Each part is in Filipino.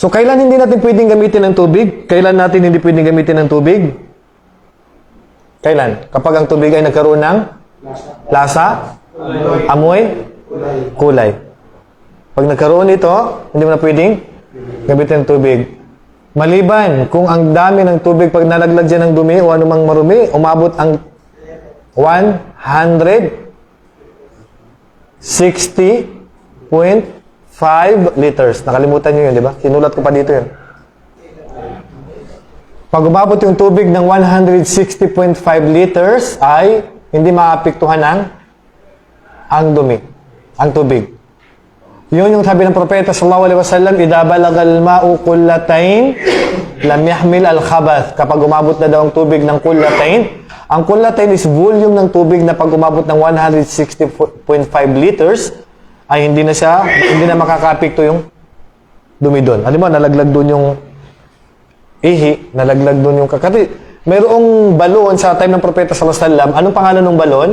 So, kailan hindi natin pwedeng gamitin ng tubig? Kailan natin hindi pwedeng gamitin ng tubig? Kailan? Kapag ang tubig ay nagkaroon ng lasa, amoy, kulay. Pag nagkaroon nito, hindi mo na pwedeng gamitin ng tubig. Maliban kung ang dami ng tubig pag nalaglag dyan ng dumi o anumang marumi, umabot ang 160.5 liters. Nakalimutan nyo yun, di ba? Sinulat ko pa dito yun. Pag umabot yung tubig ng 160.5 liters ay hindi maapektuhan ang ang dumi, ang tubig. Yun yung sabi ng propeta sallallahu alaihi wasallam, "Idza balagal ma'u qullatayn, lam yahmil al-khabath." Kapag umabot na daw ang tubig ng qullatayn, ang qullatayn is volume ng tubig na pag umabot ng 160.5 liters ay hindi na siya, hindi na makakaapekto yung dumi doon. Alam mo, nalaglag doon yung ihi, nalaglag doon yung kakati. Mayroong balon sa time ng propeta alaihi wasallam. Anong pangalan ng balon?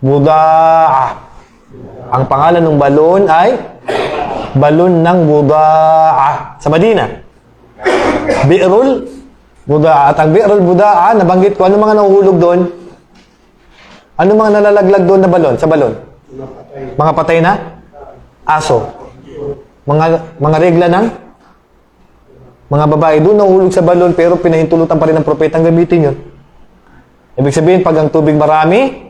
Budaa. Ang pangalan ng balon ay balon ng Budaa sa Madina. Bi'rul Budaa. At ang Bi'rul Budaa, nabanggit ko, ano mga nahuhulog doon? Ano mga nalalaglag doon na balon, sa balon? Mga patay na? Aso. Mga, mga regla ng? Mga babae doon nahulog sa balon pero pinahintulutan pa rin ng propetang gamitin yun. Ibig sabihin, pag ang tubig marami,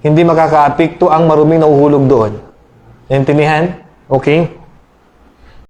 hindi makakaapekto ang maruming nahuhulog doon. Naintindihan? Okay?